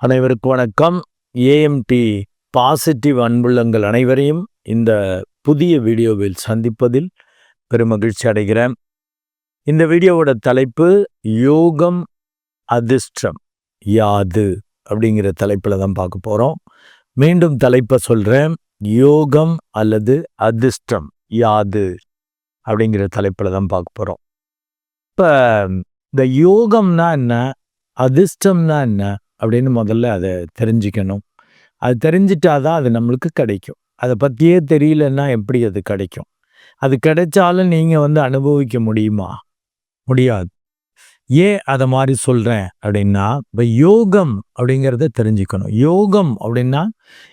அனைவருக்கும் வணக்கம். AMD positive அன்புள்ளங்கள் அனைவரையும் இந்த புதிய வீடியோவில் சந்திப்பதில் பெருமகிழ்ச்சி அடைகிறேன். இந்த வீடியோவோட தலைப்பு யோகம் அதிர்ஷ்டம் யாது அப்படிங்கிற தலைப்பில் தான் பார்க்க போகிறோம் மீண்டும் தலைப்பை சொல்கிறேன் யோகம் அல்லது அதிர்ஷ்டம் யாது அப்படிங்கிற தலைப்பில் தான் பார்க்க போகிறோம் இப்போ இந்த யோகம்னா என்ன? அதிர்ஷ்டம்னா என்ன? அப்படின்னு முதல்ல அதை தெரிஞ்சுக்கணும். அது தெரிஞ்சிட்டாதான் அது நம்மளுக்கு கிடைக்கும். அதை பற்றியே தெரியலன்னா எப்படி அது கிடைக்கும்? அது கிடைச்சாலும் நீங்கள் வந்து அனுபவிக்க முடியுமா? முடியாது. ஏன் அதை மாதிரி சொல்கிறேன் அப்படின்னா இப்போ யோகம் அப்படிங்கிறத தெரிஞ்சுக்கணும். யோகம் அப்படின்னா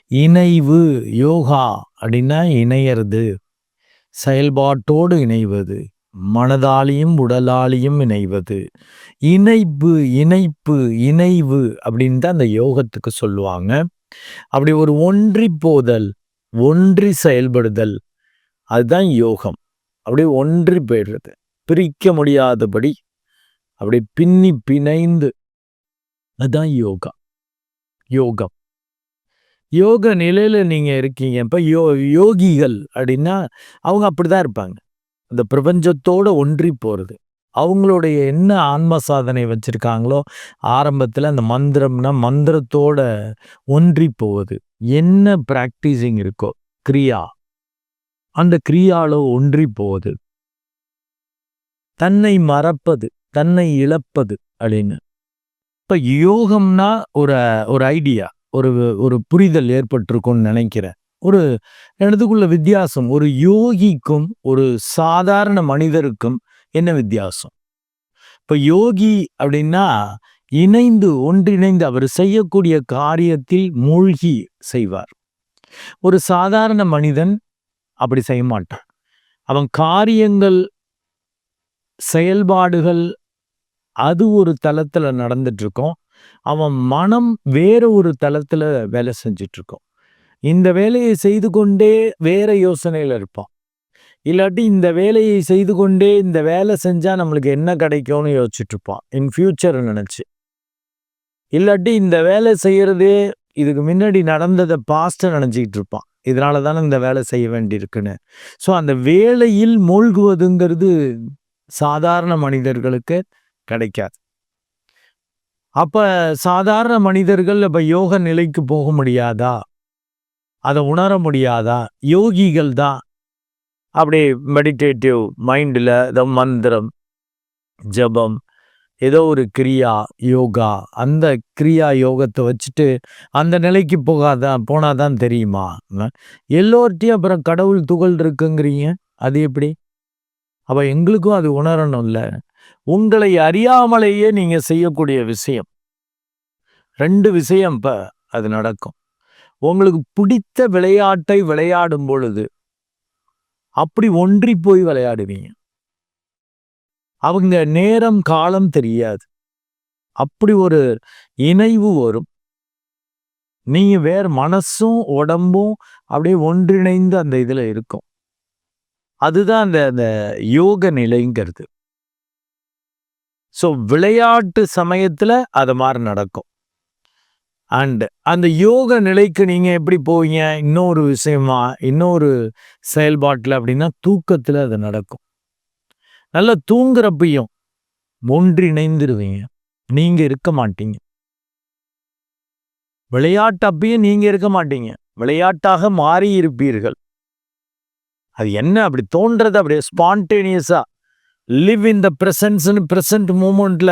இணைவு யோகா அப்படின்னா இணையிறது. செயல்பாட்டோடு இணைவது. மனதாலையும் உடலாலையும் இணைவது. இணைப்பு இணைப்பு இணைவு அப்படின்னு தான் அந்த யோகத்துக்கு சொல்லுவாங்க. அப்படி ஒரு ஒன்றி போதல் ஒன்றி செயல்படுதல் அதுதான் யோகம். அப்படியே ஒன்றி போயிடுறது. பிரிக்க முடியாதபடி அப்படி பின்னி பிணைந்து அதுதான் யோகா. யோகம். யோக நிலையில் நீங்கள் இருக்கீங்க. இப்போ யோ யோகிகள் அப்படின்னா அவங்க அப்படிதான் இருப்பாங்க. அந்த பிரபஞ்சத்தோடு ஒன்றி போகிறது அவங்களுடைய என்ன ஆன்ம சாதனை வச்சுருக்காங்களோ ஆரம்பத்தில் அந்த மந்திரம்னா மந்திரத்தோட ஒன்றி போவது என்ன ப்ராக்டிஸிங் இருக்கோ கிரியா அந்த கிரியாவில் ஒன்றி போவது தன்னை மறப்பது தன்னை இழப்பது அப்படின்னு. இப்போ யோகம்னா ஒரு ஒரு ஐடியா ஒரு ஒரு புரிதல் ஏற்பட்டிருக்கும்னு நினைக்கிறேன். ஒரு எனதுக்குள்ள வித்தியாசம் ஒரு யோகிக்கும் ஒரு சாதாரண மனிதருக்கும் என்ன வித்தியாசம்? இப்போ யோகி அப்படின்னா இணைந்து ஒன்றிணைந்து அவர் செய்யக்கூடிய காரியத்தில் மூழ்கி செய்வார். ஒரு சாதாரண மனிதன் அப்படி செய்ய மாட்டான். அவன் காரியங்கள் செயல்பாடுகள் அது ஒரு தளத்தில் நடந்துட்டுருக்கோம். அவன் மனம் வேற ஒரு தளத்தில் வேலை செஞ்சிட்ருக்கோம் இந்த வேலையை செய்து கொண்டே வேற யோசனையில் இருப்பான். இல்லாட்டி இந்த வேலையை செய்து கொண்டே இந்த வேலை செஞ்சால் நம்மளுக்கு என்ன கிடைக்கும்னு யோசிச்சுட்ருப்பான். இன் ஃபியூச்சர் நினச்சி. இல்லாட்டி இந்த வேலை செய்கிறது இதுக்கு முன்னாடி நடந்ததை பாஸ்ட்டை நினச்சிக்கிட்டு இருப்பான் இதனால தானே இந்த வேலை செய்ய வேண்டியிருக்குன்னு. ஸோ அந்த வேலையில் மூழ்குவதுங்கிறது சாதாரண மனிதர்களுக்கு கிடைக்காது. அப்போ சாதாரண மனிதர்கள் இப்போ யோக நிலைக்கு போக முடியாதா? அதை உணர முடியாதா? யோகிகள் தான் அப்படி மெடிடேட்டிவ் மைண்டில் இந்த மந்திரம் ஜபம் ஏதோ ஒரு கிரியா யோகா. அந்த கிரியா யோகத்தை வச்சுட்டு அந்த நிலைக்கு போகாதான் போனாதான் தெரியுமா? எல்லோர்ட்டையும் அப்புறம் கடவுள் துகள் இருக்குங்கிறீங்க? அது எப்படி? அப்போ எங்களுக்கும் அது உணரணும்ல. உங்களை அறியாமலேயே நீங்கள் செய்யக்கூடிய விஷயம். ரெண்டு விஷயம் இப்போ அது நடக்கும். உங்களுக்கு பிடித்த விளையாட்டை விளையாடும் பொழுது அப்படி ஒன்றி போய் விளையாடுவீங்க. அவங்க நேரம் காலம் தெரியாது. அப்படி ஒரு இணைவு வரும். நீங்கள் வேற மனசும் உடம்பும் அப்படியே ஒன்றிணைந்து அந்த இதில் இருக்கும். அதுதான் அந்த அந்த யோக நிலைங்கிறது. ஸோ விளையாட்டு சமயத்தில் அது மாதிரி நடக்கும். அண்ட் அந்த யோக நிலைக்கு நீங்கள் எப்படி போவீங்க? இன்னொரு விஷயமா? இன்னொரு செயல்பாட்டில் அப்படின்னா தூக்கத்தில் அது நடக்கும். நல்லா தூங்குறப்பையும் ஒன்றிணைந்துருவீங்க. நீங்கள் இருக்க மாட்டீங்க. விளையாட்டப்பையும் நீங்கள் இருக்க மாட்டீங்க. விளையாட்டாக மாறி இருப்பீர்கள் அது என்ன? அப்படி தோன்றது அப்படியே ஸ்பான்டேனியஸாக லிவ் இன் த ப்ரெசன்ஸ்னு ப்ரெசன்ட் மூமெண்ட்ல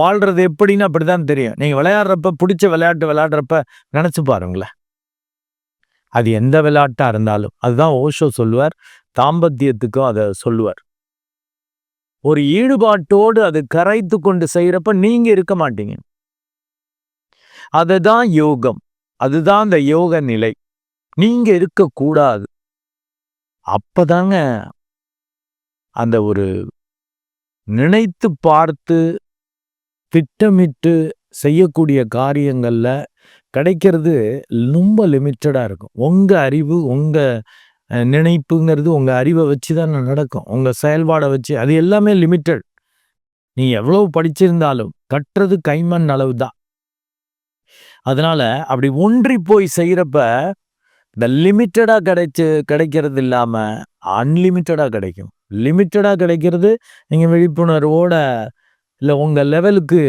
வாழ்றது எப்படின்னு அப்படிதான் தெரியும். நீங்க விளையாடுறப்ப பிடிச்ச விளையாட்டு விளையாடுறப்ப நினைச்சு பாருங்களேன். அது எந்த விளையாட்டா இருந்தாலும் அதுதான் ஓஷோ சொல்லுவார். தாம்பத்தியத்துக்கும் அதை சொல்லுவார். ஒரு ஈடுபாட்டோடு அது கரைத்து கொண்டு செய்யறப்ப நீங்க இருக்க மாட்டீங்க. அதுதான் யோகம். அதுதான் அந்த யோக நிலை. நீங்க இருக்கக்கூடாது. அப்பதாங்க அந்த ஒரு நினைத்து பார்த்து திட்டமிட்டு செய்யக்கூடிய காரியங்களில் கிடைக்கிறது ரொம்ப லிமிட்டடாக இருக்கும். உங்கள் அறிவு உங்கள் நினைப்புங்கிறது உங்கள் அறிவை வச்சு தான் நடக்கும். உங்கள் செயல்பாடை வச்சு அது எல்லாமே லிமிட்டட் நீ எவ்வளோ படிச்சிருந்தாலும் கட்டுறது கைமண் அளவு தான் அதனால் அப்படி ஒன்றி போய் செய்கிறப்ப இந்த லிமிட்டடாக கிடைச்சு கிடைக்கிறது இல்லாமல் அன்லிமிட்டடாக கிடைக்கும். லிமிட்டடாக கிடைக்கிறது. நீங்கள் விழிப்புணர்வோட இல்லை உங்கள் லெவலுக்கு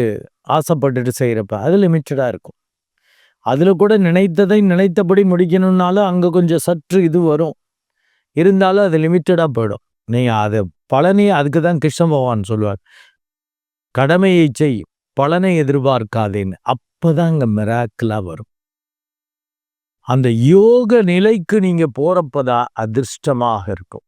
ஆசைப்பட்டுட்டு செய்கிறப்ப அது லிமிட்டடாக இருக்கும். அதில் கூட நினைத்ததை நினைத்தபடி முடிக்கணும்னாலும் அங்கே கொஞ்சம் சற்று இது வரும். இருந்தாலும் அது லிமிட்டடாக போயிடும். நீங்கள் அது பலனே அதுக்கு தான் கிருஷ்ண பகவான் சொல்லுவார். கடமையை செய் பலனை எதிர்பார்க்காதேன்னு. அப்போ தான் அங்கே மிராக்கிளாக வரும். அந்த யோக நிலைக்கு நீங்கள் போகிறப்ப தான் அதிர்ஷ்டமாக இருக்கும்.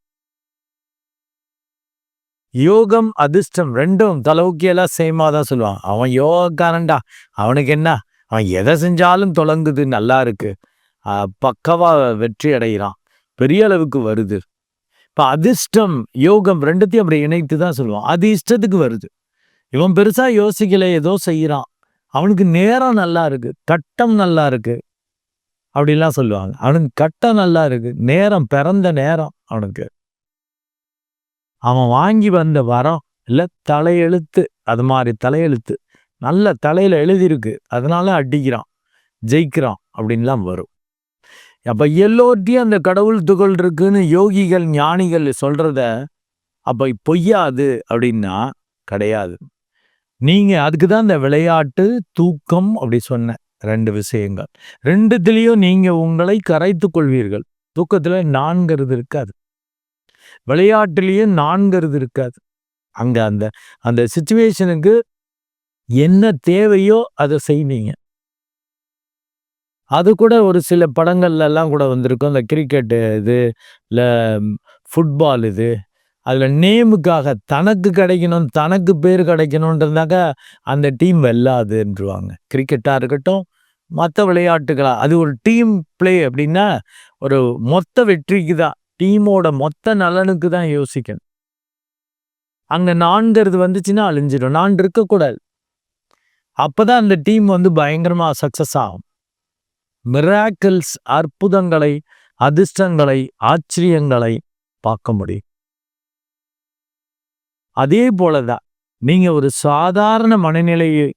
யோகம் அதிர்ஷ்டம் ரெண்டும் தலவுக்கியெல்லாம் சேமா தான் சொல்லுவான். அவன் யோகக்காரன்டா. அவனுக்கு என்ன? அவன் எதை செஞ்சாலும் தொடங்குது நல்லா இருக்கு. பக்கவா வெற்றி அடைகிறான். பெரிய அளவுக்கு வருது. இப்ப அதிர்ஷ்டம் யோகம் ரெண்டுத்தையும் அப்படி இணைத்து தான் சொல்லுவான். அது இஷ்டத்துக்கு வருது. இவன் பெருசா யோசிக்கல ஏதோ செய்யறான் அவனுக்கு நேரம் நல்லா இருக்கு. கட்டம் நல்லா இருக்கு. அப்படிலாம் சொல்லுவாங்க. அவனுக்கு கட்டம் நல்லா இருக்கு. நேரம் பிறந்த நேரம் அவனுக்கு. அவன் வாங்கி வந்த வரம் இல்லை தலையெழுத்து அது மாதிரி தலையெழுத்து. நல்ல தலையில எழுதியிருக்கு. அதனால அடிக்கிறான் ஜெயிக்கிறான் அப்படின்லாம் வரும். அப்போ எல்லோர்ட்டையும் அந்த கடவுள் துகள் இருக்குன்னு யோகிகள் ஞானிகள் சொல்றத அப்ப பொய்யாது அப்படின்னா கிடையாது. நீங்கள் அதுக்கு தான் இந்த விளையாட்டு தூக்கம் அப்படி சொன்ன ரெண்டு விஷயங்கள். ரெண்டுத்திலையும் நீங்கள் உங்களை கரைத்து கொள்வீர்கள். தூக்கத்துல நான்கிறது இருக்காது. விளையாட்டுலேயும் நான்கிறது இருக்காது. அங்கே அந்த அந்த சுச்சுவேஷனுக்கு என்ன தேவையோ அதை செய்வீங்க. அது கூட ஒரு சில படங்கள்லாம் கூட வந்திருக்கும். இந்த கிரிக்கெட்டு இது இல்லை ஃபுட்பால் இது. அதில் நேமுக்காக தனக்கு கிடைக்கணும் தனக்கு பேர் கிடைக்கணுன்றதாக அந்த டீம் வெல்லாதுன்றுவாங்க. கிரிக்கெட்டாக இருக்கட்டும் மற்ற விளையாட்டுகளாக அது ஒரு டீம் பிளே அப்படின்னா ஒரு மொத்த வெற்றிக்கு தான் டீமோட மொத்த நலனுக்கு தான் யோசிக்கணும். அங்க நான்கிறது வந்துச்சுன்னா அழிஞ்சிடும் நான் இருக்கக்கூடாது. அப்பதான் அந்த டீம் வந்து பயங்கரமா சக்சஸ் ஆகும். மிராக்கிள்ஸ் அற்புதங்களை அதிர்ஷ்டங்களை ஆச்சரியங்களை பார்க்க முடியும். அதே போலதான் நீங்க ஒரு சாதாரண மனநிலையில்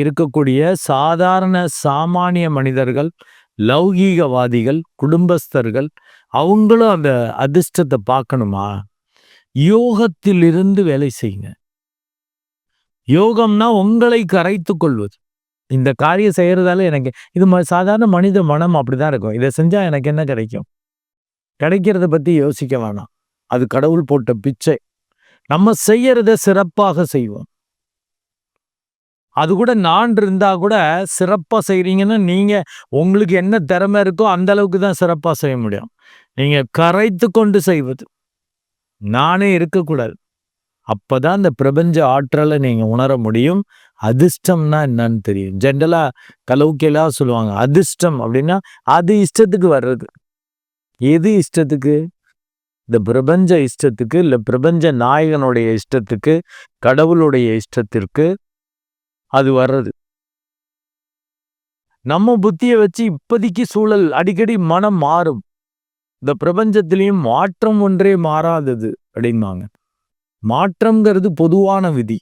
இருக்கக்கூடிய சாதாரண சாமானிய மனிதர்கள் லௌகீகவாதிகள் குடும்பஸ்தர்கள் அவங்களும் அந்த அதிர்ஷ்டத்தை பார்க்கணுமா? யோகத்திலிருந்து வேலை செய்யுங்க. யோகம்னா உங்களை கரைத்து கொள்வது. இந்த காரியம் செய்கிறதால எனக்கு இது சாதாரண மனித மனம் அப்படிதான் இருக்கும். இதை செஞ்சால் எனக்கு என்ன கிடைக்கும்? கிடைக்கிறத பற்றி யோசிக்க வேணாம். அது கடவுள் போட்ட பிச்சை. நம்ம செய்யறத சிறப்பாக செய்வோம். அது கூட நான் இருந்தால் கூட சிறப்பாக செய்கிறீங்கன்னா நீங்கள் உங்களுக்கு என்ன திறமை இருக்கோ அந்த அளவுக்கு தான் சிறப்பாக செய்ய முடியும். நீங்கள் கரைத்து கொண்டு செய்வது. நானே இருக்கக்கூடாது. அப்போ தான் இந்த பிரபஞ்ச ஆற்றலை நீங்கள் உணர முடியும். அதிர்ஷ்டம்னா என்னன்னு தெரியும். ஜென்ரலாக கலவுக்கெல்லாம் சொல்லுவாங்க அதிர்ஷ்டம் அப்படின்னா அது இஷ்டத்துக்கு வர்றது. எது இஷ்டத்துக்கு? இந்த பிரபஞ்ச இஷ்டத்துக்கு இல்லை பிரபஞ்ச நாயகனுடைய இஷ்டத்துக்கு கடவுளுடைய இஷ்டத்திற்கு அது வர்றது. நம்ம புத்தியை வச்சு இப்போதைக்கு சூழல் அடிக்கடி மனம் மாறும். இந்த பிரபஞ்சத்திலையும் மாற்றம் ஒன்றே மாறாதது அப்படின்பாங்க மாற்றம்ங்கிறது பொதுவான விதி.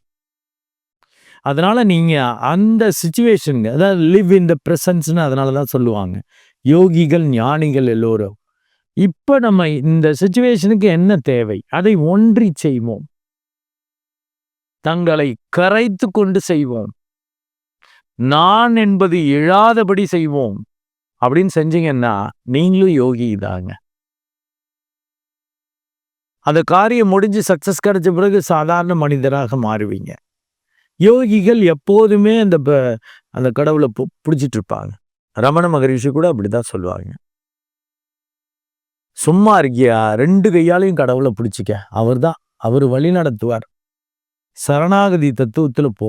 அதனால நீங்க அந்த சுச்சுவேஷன் அதாவது லிவ் இன் த பிரசன்ஸ்னு அதனால தான் சொல்லுவாங்க. யோகிகள் ஞானிகள் எல்லோரும். இப்போ நம்ம இந்த சுச்சுவேஷனுக்கு என்ன தேவை? அதை ஒன்றி செய்வோம். தங்களை கரைத்து கொண்டு செய்வோம். நான் என்பது எழாதபடி செய்வோம். அப்படின்னு செஞ்சீங்கன்னா நீங்களும் யோகி தாங்க. அந்த காரியம் முடிஞ்சு சக்சஸ் கிடைச்ச பிறகு சாதாரண மனிதராக மாறுவீங்க. யோகிகள் எப்போதுமே அந்த அந்த கடவுளை பிடிச்சிட்டு இருப்பாங்க ரமண மகரிஷி கூட அப்படிதான் சொல்லுவாங்க. சும்மா இருக்கியா? ரெண்டு கையாலையும் கடவுளை பிடிச்சிக்க. அவர் தான் அவர் வழி நடத்துவார். சரணாகதி தத்துவத்தில் போ.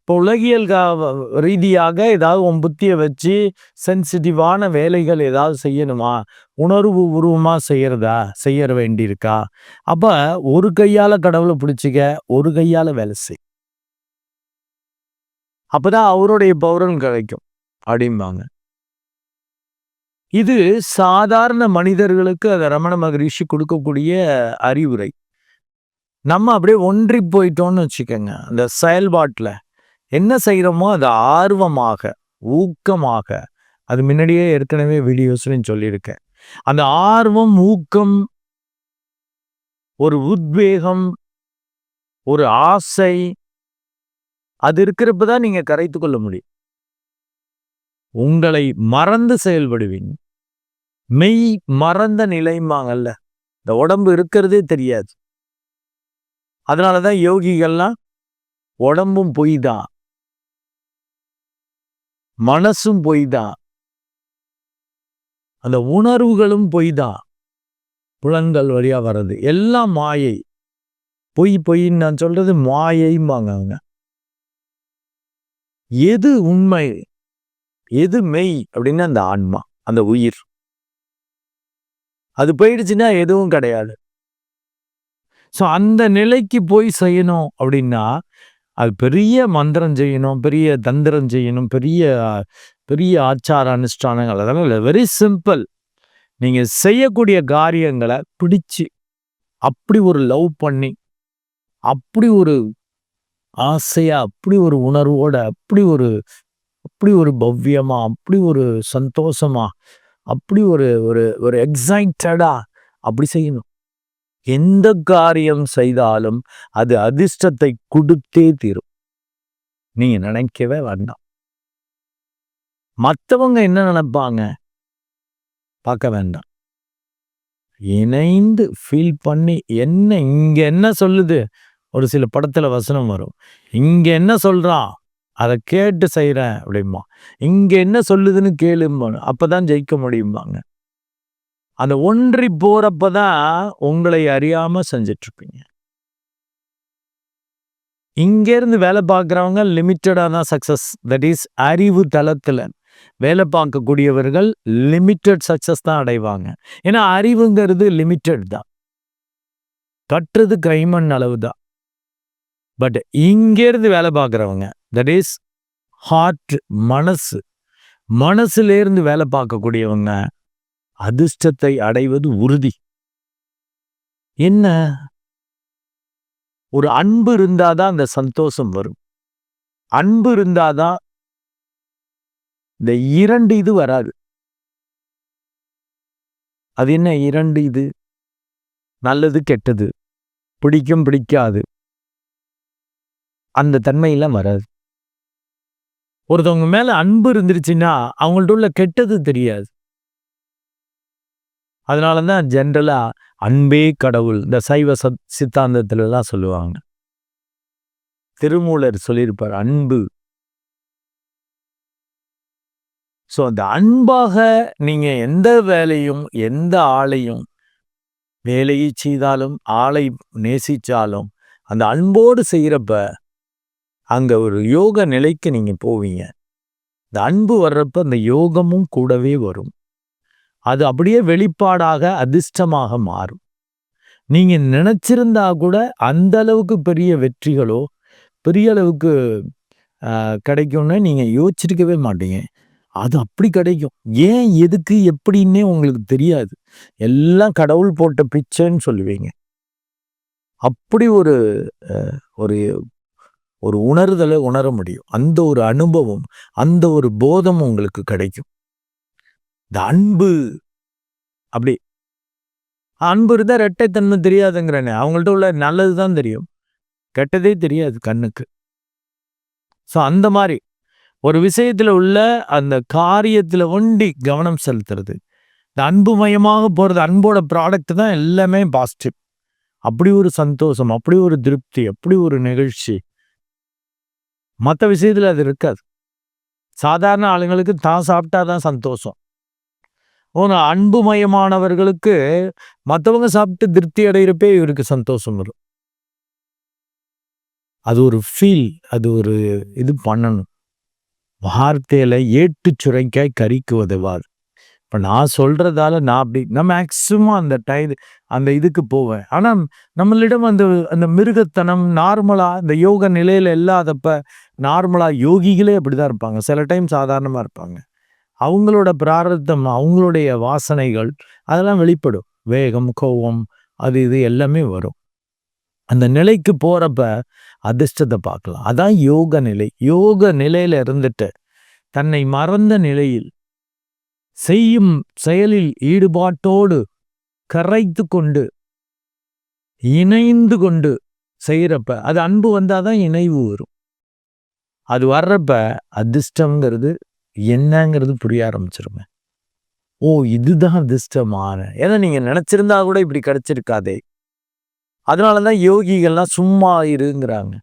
இப்போ உலகியல் ரீதியாக ஏதாவது உன் புத்தியை வச்சு சென்சிட்டிவான வேலைகள் ஏதாவது செய்யணுமா? உணர்வு உருவமாக செய்கிறதா செய்யற வேண்டியிருக்கா? அப்போ ஒரு கையால் கடவுளை பிடிச்சிக்க ஒரு கையால் வேலை செய். அப்போதான் அவருடைய பௌரன் கிடைக்கும். அப்படிம்பாங்க. இது சாதாரண மனிதர்களுக்கு அதை ரமண மகரிஷி கொடுக்கக்கூடிய அறிவுரை. நம்ம அப்படியே ஒன்றி போயிட்டோம்னு வச்சுக்கோங்க. அந்த செயல்பாட்டில் என்ன செய்கிறோமோ அது ஆர்வமாக ஊக்கமாக அது முன்னாடியே ஏற்கனவே வீடியோஸ்லையும் சொல்லியிருக்கேன். அந்த ஆர்வம் ஊக்கம் ஒரு உத்வேகம் ஒரு ஆசை அது இருக்கிறப்ப தான் நீங்க கரைத்து கொள்ள முடியும். உங்களை மறந்து செயல்படுவீங்க. மெய் மறந்த நிலைமாங்கல்ல இந்த உடம்பு இருக்கிறதே தெரியாது. அதனாலதான் யோகிகள்லாம் உடம்பும் பொய் தான் மனசும் பொய் தான் அந்த உணர்வுகளும் பொய் தான் புலன்கள் வழியா வர்றது. எல்லாம் மாயை. பொய் பொய்ன்னு நான் சொல்றது மாயைம்பாங்க அவங்க. எது உண்மை? எது மெய்? அப்படின்னு அந்த ஆன்மா அந்த உயிர். அது போயிடுச்சுன்னா எதுவும் கிடையாது. ஸோ அந்த நிலைக்கு போய் செய்யணும் அப்படின்னா அது பெரிய மந்திரம் செய்யணும் பெரிய தந்திரம் செய்யணும் பெரிய பெரிய ஆச்சார அனுஷ்டானங்கள் அதெல்லாம் இல்லை. வெரி சிம்பிள் நீங்கள் செய்யக்கூடிய காரியங்களை பிடிச்சு அப்படி ஒரு லவ் பண்ணி அப்படி ஒரு ஆசையாக அப்படி ஒரு உணர்வோட அப்படி ஒரு அப்படி ஒரு பவ்யமாக அப்படி ஒரு சந்தோஷமாக அப்படி ஒரு ஒரு ஒரு எக்ஸைட்டடா அப்படி செய்யணும். எந்த காரியம் செய்தாலும் அது அதிர்ஷ்டத்தை கொடுத்தே தீரும். நீங்க நினைக்கவே வேண்டாம். மற்றவங்க என்ன நினைப்பாங்க? பார்க்க வேண்டாம். இணைந்து ஃபீல் பண்ணி என்ன இங்க என்ன சொல்லுது? ஒரு சில படத்துல வசனம் வரும். இங்க என்ன சொல்றான் அதை கேட்டு செய்கிறேன் அப்படிம்பா. இங்கே என்ன சொல்லுதுன்னு கேளும்பாங்க. அப்போ தான் ஜெயிக்க முடியும்பாங்க. அந்த ஒன்றி போகிறப்ப தான் உங்களை அறியாமல் செஞ்சிட்ருப்பீங்க. இங்கேருந்து வேலை பார்க்குறவங்க லிமிட்டடாக தான் சக்ஸஸ் தட் இஸ் அறிவு தளத்தில் வேலை பார்க்கக்கூடியவர்கள் லிமிட்டட் சக்ஸஸ் தான் அடைவாங்க. ஏன்னா அறிவுங்கிறது லிமிட்டட் தான். கட்டுறது கைமண் அளவு தான். பட் இங்கேருந்து வேலை பார்க்குறவங்க தட் இஸ் ஹார்ட் மனசு. மனசுலேருந்து வேலை பார்க்கக்கூடியவங்க அதிர்ஷ்டத்தை அடைவது உறுதி. என்ன? ஒரு அன்பு இருந்தாதான் அந்த சந்தோஷம் வரும். அன்பு இருந்தாதான் இந்த இரண்டு இது வராது. அது என்ன? இரண்டு இது. நல்லது கெட்டது. பிடிக்கும் பிடிக்காது. அந்த தன்மையெல்லாம் வராது. ஒருத்தவங்க மேல அன்பு இருந்துருச்சுன்னா அவங்கள்ட்ட உள்ள கெட்டது தெரியாது. அதனால தான் ஜென்ரலாக அன்பே கடவுள் இந்த சைவ சத் சித்தாந்தத்துலலாம் சொல்லுவாங்க. திருமூலர் சொல்லியிருப்பார் அன்பு. ஸோ அந்த அன்பாக நீங்கள் எந்த வேலையும் எந்த ஆளையும் வேலையை செய்தாலும் ஆளை நேசித்தாலும் அந்த அன்போடு செய்கிறப்ப அங்கே ஒரு யோக நிலைக்கு நீங்கள் போவீங்க. இந்த அன்பு வர்றப்ப அந்த யோகமும் கூடவே வரும். அது அப்படியே வெளிப்பாடாக அதிர்ஷ்டமாக மாறும். நீங்க நினைச்சிருந்தா கூட அந்த அளவுக்கு பெரிய வெற்றிகளோ பெரிய அளவுக்கு கிடைக்கும்னு நீங்க யோசிச்சிருக்கவே மாட்டீங்க. அது அப்படி கிடைக்கும். ஏன் எதுக்கு எப்படின்னே உங்களுக்கு தெரியாது. எல்லாம் கடவுள் போட்ட பிச்சைன்னு சொல்லுவீங்க. அப்படி ஒரு ஒரு ஒரு உணர்தலை உணர முடியும். அந்த ஒரு அனுபவம் அந்த ஒரு போதம் உங்களுக்கு கிடைக்கும். இந்த அன்பு. அப்படி. அன்பு இருந்தால் ரெட்டைத்தன்மை தெரியாதுங்கிறனே அவங்கள்ட்ட உள்ள நல்லது தான் தெரியும். கெட்டதே தெரியாது கண்ணுக்கு. ஸோ அந்த மாதிரி. ஒரு விஷயத்தில் உள்ள அந்த காரியத்தில் ஒண்டி கவனம் செலுத்துறது. இந்த அன்பு மயமாக போகிறது அன்போட ப்ராடக்ட் தான் எல்லாமே பாசிட்டிவ் அப்படி ஒரு சந்தோஷம் அப்படி ஒரு திருப்தி அப்படி ஒரு நிகழ்ச்சி. மற்ற விஷயத்தில் அது இருக்காது. சாதாரண ஆளுங்களுக்கு தான் சாப்பிட்டா தான் சந்தோஷம். ஓன அன்புமயமானவர்களுக்கு மற்றவங்க சாப்பிட்டு திருப்தி அடைகிறப்பே இவருக்கு சந்தோஷம் வரும். அது ஒரு ஃபீல் அது ஒரு இது பண்ணணும். வார்த்தையில் ஏட்டு சுரைக்காய் கறிக்கு உதவாது. இப்போ நான் சொல்கிறதால நான் அப்படி நான் மேக்சிமம் அந்த டைம் அந்த இதுக்கு போவேன். ஆனால் நம்மளிடம் அந்த அந்த மிருகத்தனம் நார்மலாக இந்த யோக நிலையில் இல்லாதப்ப நார்மலாக யோகிகளே அப்படி தான் இருப்பாங்க. சில டைம் சாதாரணமாக இருப்பாங்க. அவங்களோட பிராரத்தம் அவங்களுடைய வாசனைகள் அதெல்லாம் வெளிப்படும். வேகம் கோவம் அது இது எல்லாமே வரும். அந்த நிலைக்கு போகிறப்ப அதிர்ஷ்டத்தை பார்க்கலாம். அதான் யோக நிலை. யோக நிலையில் இருந்துட்டு தன்னை மறந்த நிலையில் செய்யும் செயலில் ஈடுபாட்டோடு கரைத்து கொண்டு இணைந்து கொண்டு செய்கிறப்ப அது அன்பு வந்தால் தான் இணைவு வரும். அது வர்றப்ப அதிர்ஷ்டங்கிறது என்னங்கிறது புரிய ஆரம்பிச்சிருங்க ஓ இதுதான் திஷ்டமான ஏன்னா நீங்க நினைச்சிருந்தா கூட இப்படி கிடைச்சிருக்காதே. அதனாலதான் யோகிகள்லாம் சும்மா இருங்கிறாங்க.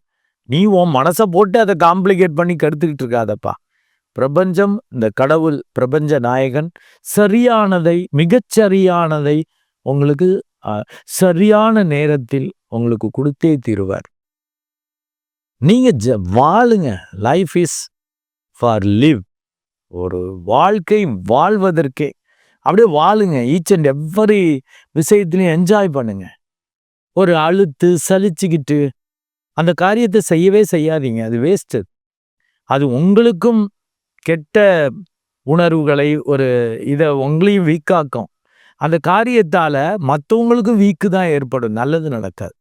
நீ உன் மனசை போட்டு அதை காம்ப்ளிகேட் பண்ணி கருத்துக்கிட்டு இருக்காதப்பா. பிரபஞ்சம் இந்த கடவுள் பிரபஞ்ச நாயகன் சரியானதை மிகச்சரியானதை உங்களுக்கு சரியான நேரத்தில் உங்களுக்கு கொடுத்தே தீருவார். நீங்க ஜ வாழுங்க. லைஃப் இஸ் ஃபார் லிவ் ஒரு வாழ்க்கை வாழ்வதற்கே. அப்படியே வாழுங்க. ஈச் அண்ட் எவ்வரி விஷயத்துலையும் என்ஜாய் பண்ணுங்க. ஒரு அழுத்து சலிச்சுக்கிட்டு அந்த காரியத்தை செய்யவே செய்யாதீங்க. அது வேஸ்ட்டு அது உங்களுக்கும் கெட்ட உணர்வுகளை ஒரு இதை உங்களையும் வீக்காக்கும் அந்த காரியத்தால் மற்றவங்களுக்கும் வீக்கு தான் ஏற்படும். நல்லது நடக்காது.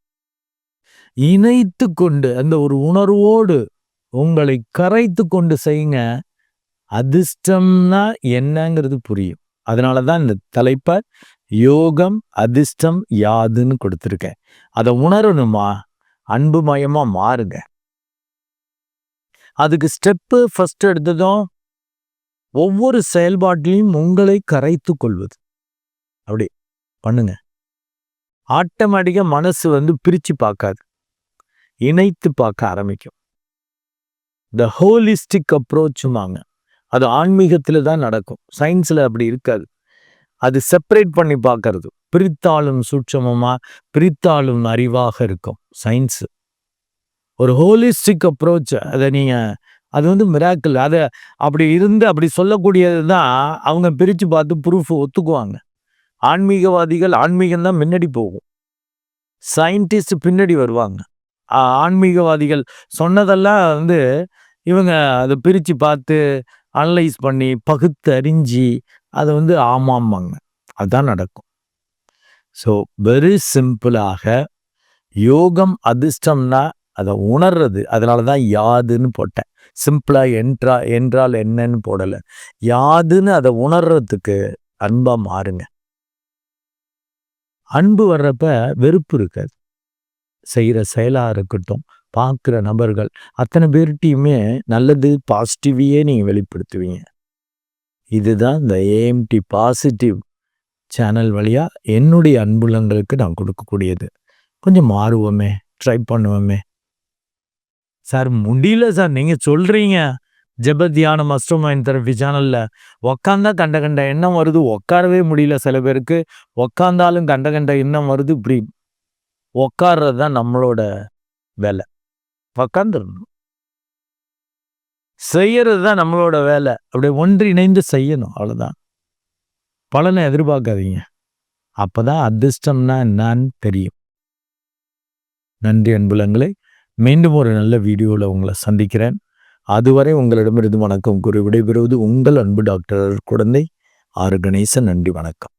இணைத்து கொண்டு அந்த ஒரு உணர்வோடு உங்களை கரைத்து கொண்டு செய்யுங்க. அதிர்ஷ்டம்னா என்னங்கிறது புரியும். அதனால தான் இந்த தலைப்பை யோகம் அதிர்ஷ்டம் யாதுன்னு கொடுத்துருக்கேன். அதை உணரணுமா? அன்புமயமா மாறுங்க. அதுக்கு ஸ்டெப்பு ஃபஸ்ட் எடுத்ததும் ஒவ்வொரு செயல்பாட்டிலையும் உங்களை கரைத்து கொள்வது. அப்படி பண்ணுங்க. ஆட்டோமேட்டிக்காக மனசு வந்து பிரிச்சு பார்க்காது. இணைத்து பார்க்க ஆரம்பிக்கும். த ஹோலிஸ்டிக் அப்ரோச்சுமாங்க அது ஆன்மீகத்தில் தான் நடக்கும். சயின்ஸில் அப்படி இருக்காது. அது செப்பரேட் பண்ணி பார்க்கறது. பிரித்தாலும் சூட்சமமாக பிரித்தாலும் அறிவாக இருக்கும் சயின்ஸு ஒரு ஹோலிஸ்டிக் அப்ரோச் அதை நீங்கள் அது வந்து மிராக்கிள் அதை அப்படி இருந்து அப்படி சொல்லக்கூடியது தான் அவங்க பிரித்து பார்த்து ப்ரூஃப் ஒத்துக்குவாங்க. ஆன்மீகவாதிகள் ஆன்மீகம் தான் முன்னாடி போகும். சயின்டிஸ்ட் பின்னாடி வருவாங்க. ஆன்மீகவாதிகள் சொன்னதெல்லாம் வந்து இவங்க அதை பிரித்து பார்த்து அனலைஸ் பண்ணி பகுத்து அறிஞ்சு அதை வந்து ஆமாம்பாங்க. அதுதான் நடக்கும். ஸோ வெரி சிம்பிளாக யோகம் அதிர்ஷ்டம்னா அதை உணர்றது. அதனால தான் யாதுன்னு போட்டேன். சிம்பிளாக என்றா என்றால் என்னன்னு போடலை. யாதுன்னு அதை உணர்றதுக்கு அன்பாக மாறுங்க. அன்பு வர்றப்ப வெறுப்பு இருக்காது. செய்கிற செயலாக இருக்கட்டும் பார்க்குற நபர்கள் அத்தனை பேர்கிட்டையுமே நல்லது பாசிட்டிவையே நீங்கள் வெளிப்படுத்துவீங்க. இதுதான் இந்த ஏஎம்டி பாசிட்டிவ் சேனல் வழியாக என்னுடைய அன்புலங்களுக்கு நான் கொடுக்கக்கூடியது. கொஞ்சம் மாறுவோமே ட்ரை பண்ணுவோமே. சார் முடியல சார் நீங்கள் சொல்கிறீங்க ஜெப மஸ்டர் மைண்ட் தெரப்பி சேனலில் உக்காந்தா கண்ட கண்ட எண்ணம் வருது உட்காரவே முடியல சில பேருக்கு. உக்காந்தாலும் கண்ட கண்ட எண்ணம் வருது இப்படி உக்காடுறது தான் நம்மளோட வேலை. உக்காந்துடணும் செய்யறது தான் நம்மளோட வேலை. அப்படியே ஒன்றிணைந்து செய்யணும். அவ்வளோதான் பலனை எதிர்பார்க்காதீங்க. அப்போதான் அதிர்ஷ்டம்னா என்னான்னு தெரியும். நன்றி அன்புலங்களை மீண்டும் ஒரு நல்ல வீடியோவில் உங்களை சந்திக்கிறேன். அதுவரை உங்களிடமிருந்து வணக்கம் கூறி விடைபெறுவது உங்கள் அன்பு டாக்டர் குழந்தை ஆறு கணேசன் நன்றி வணக்கம்.